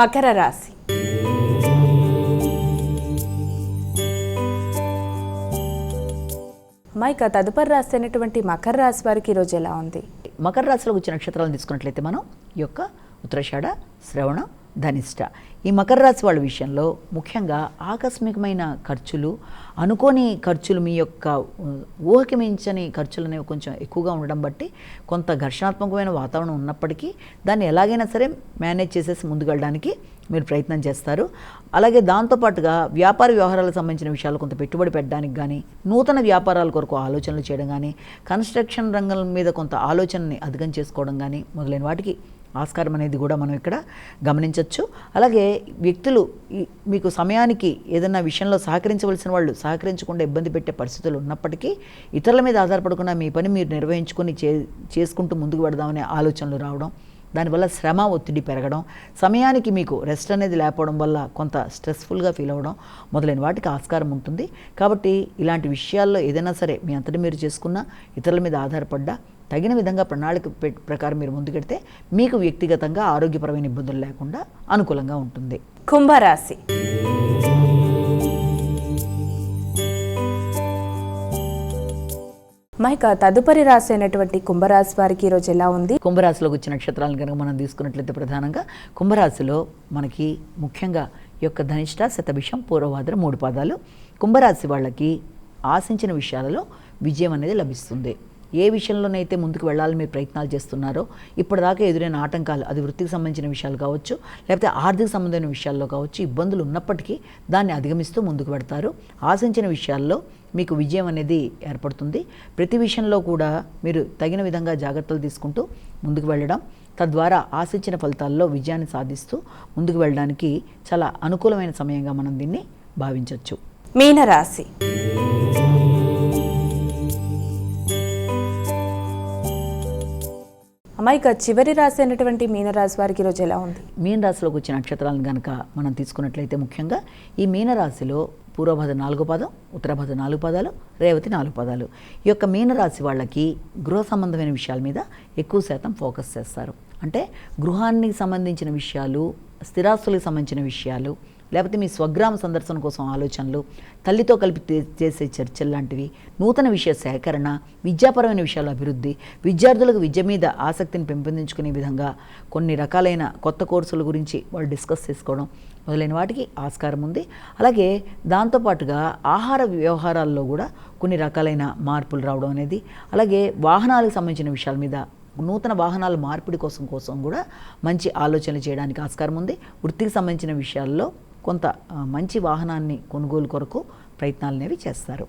మకర రాశి. మైక తదుపరి రాశి అయినటువంటి మకర రాశి వారికి ఈరోజు ఎలా ఉంది? మకర రాశిలో వచ్చిన నక్షత్రాలను తీసుకున్నట్లయితే మనం ఈ యొక్క ఉత్తరాషాఢ శ్రవణ ధనిష్ట. ఈ మకర రాశి వాళ్ళ విషయంలో ముఖ్యంగా ఆకస్మికమైన ఖర్చులు అనుకోని ఖర్చులు మీ యొక్క ఊహకి మించని ఖర్చులు అనేవి కొంచెం ఎక్కువగా ఉండడం బట్టి కొంత ఘర్షణాత్మకమైన వాతావరణం ఉన్నప్పటికీ దాన్ని ఎలాగైనా సరే మేనేజ్ చేసేసి ముందుకెళ్ళడానికి మీరు ప్రయత్నం చేస్తారు. అలాగే దాంతోపాటుగా వ్యాపార వ్యవహారాలకు సంబంధించిన విషయాలు కొంత పెట్టుబడి పెట్టడానికి కానీ నూతన వ్యాపారాల కొరకు ఆలోచనలు చేయడం కానీ కన్స్ట్రక్షన్ రంగం మీద కొంత ఆలోచనని అధికం చేసుకోవడం కానీ మొదలైన వాటికి ఆస్కారం అనేది కూడా మనం ఇక్కడ గమనించవచ్చు అలాగే వ్యక్తులు ఈ- మీకు సమయానికి ఏదైనా విషయంలో సహకరించవలసిన వాళ్ళు సహకరించకుండా ఇబ్బంది పెట్టే పరిస్థితులు ఉన్నప్పటికీ ఇతరుల మీద ఆధారపడకుండా మీ పని మీరు నిర్వహించుకొని చే చేసుకుంటూ ముందుకు పెడదామనే ఆలోచనలు రావడం దానివల్ల శ్రమ ఒత్తిడి పెరగడం సమయానికి మీకు రెస్ట్ అనేది లేకపోవడం వల్ల కొంత స్ట్రెస్ఫుల్గా ఫీల్ అవ్వడం మొదలైన వాటికి ఆస్కారం ఉంటుంది. కాబట్టి ఇలాంటి విషయాల్లో ఏదైనా సరే మీ అంతటి మీరు చేసుకున్న ఇతరుల మీద ఆధారపడ్డా తగిన విధంగా ప్రణాళిక ప్రకారం మీరు ముందుకెడితే మీకు వ్యక్తిగతంగా ఆరోగ్యపరమైన ఇబ్బందులు లేకుండా అనుకూలంగా ఉంటుంది. కుంభరాశి. మైక తదుపరి రాశి అయినటువంటి కుంభరాశి వారికి ఈరోజు ఎలా ఉంది? కుంభరాశిలోకి వచ్చిన నక్షత్రాలను కనుక మనం తీసుకున్నట్లయితే ప్రధానంగా కుంభరాశిలో మనకి ముఖ్యంగా యొక్క ధనిష్ట శతభిషం పూర్వభాద్ర మూడు పాదాలు. కుంభరాశి వాళ్ళకి ఆశించిన విషయాలలో విజయం అనేది లభిస్తుంది. ఏ విషయంలోనైతే ముందుకు వెళ్ళాలని మీరు ప్రయత్నాలు చేస్తున్నారో ఇప్పటిదాకా ఎదురైన ఆటంకాలు అది వృత్తికి సంబంధించిన విషయాలు కావచ్చు లేకపోతే ఆర్థిక సంబంధమైన విషయాల్లో కావచ్చు ఇబ్బందులు ఉన్నప్పటికీ దాన్ని అధిగమిస్తూ ముందుకు పెడతారు ఆశించిన విషయాల్లో మీకు విజయం అనేది ఏర్పడుతుంది. ప్రతి విషయంలో కూడా మీరు తగిన విధంగా జాగ్రత్తలు తీసుకుంటూ ముందుకు వెళ్ళడం తద్వారా ఆశించిన ఫలితాల్లో విజయాన్ని సాధిస్తూ ముందుకు వెళ్ళడానికి చాలా అనుకూలమైన సమయంగా మనం దీన్ని భావించవచ్చు మీనరాశి. మైక చివరి రాశి అయినటువంటి మీనరాశి వారికి ఈరోజు ఎలా ఉంది? మీన రాశిలోకి వచ్చిన నక్షత్రాలను కనుక మనం తీసుకున్నట్లయితే ముఖ్యంగా ఈ మీనరాశిలో పూర్వభద నాలుగు పదం ఉత్తరభద నాలుగు పదాలు రేవతి నాలుగు పదాలు. ఈ యొక్క మీనరాశి వాళ్ళకి గృహ సంబంధమైన విషయాల మీద ఎక్కువ శాతం ఫోకస్ చేస్తారు. అంటే గృహానికి సంబంధించిన విషయాలు స్థిరాస్తులకు సంబంధించిన విషయాలు లేకపోతే మీ స్వగ్రామ సందర్శన కోసం ఆలోచనలు తల్లితో కలిపి చేసే చర్చలు లాంటివి నూతన విషయ సేకరణ విద్యాపరమైన విషయాల అభివృద్ధి విద్యార్థులకు విద్య మీద ఆసక్తిని పెంపొందించుకునే విధంగా కొన్ని రకాలైన కొత్త కోర్సుల గురించి వాళ్ళు డిస్కస్ చేసుకోవడం మొదలైన వాటికి ఆస్కారం ఉంది. అలాగే దాంతోపాటుగా ఆహార వ్యవహారాల్లో కూడా కొన్ని రకాలైన మార్పులు రావడం అనేది అలాగే వాహనాలకు సంబంధించిన విషయాల మీద నూతన వాహనాల మార్పిడి కోసం కోసం కూడా మంచి ఆలోచనలు చేయడానికి ఆస్కారం ఉంది. వృత్తికి సంబంధించిన విషయాల్లో కొంత మంచి వాహనాన్ని కొనుగోలు కొరకు ప్రయత్నాలు అనేవి చేస్తారు.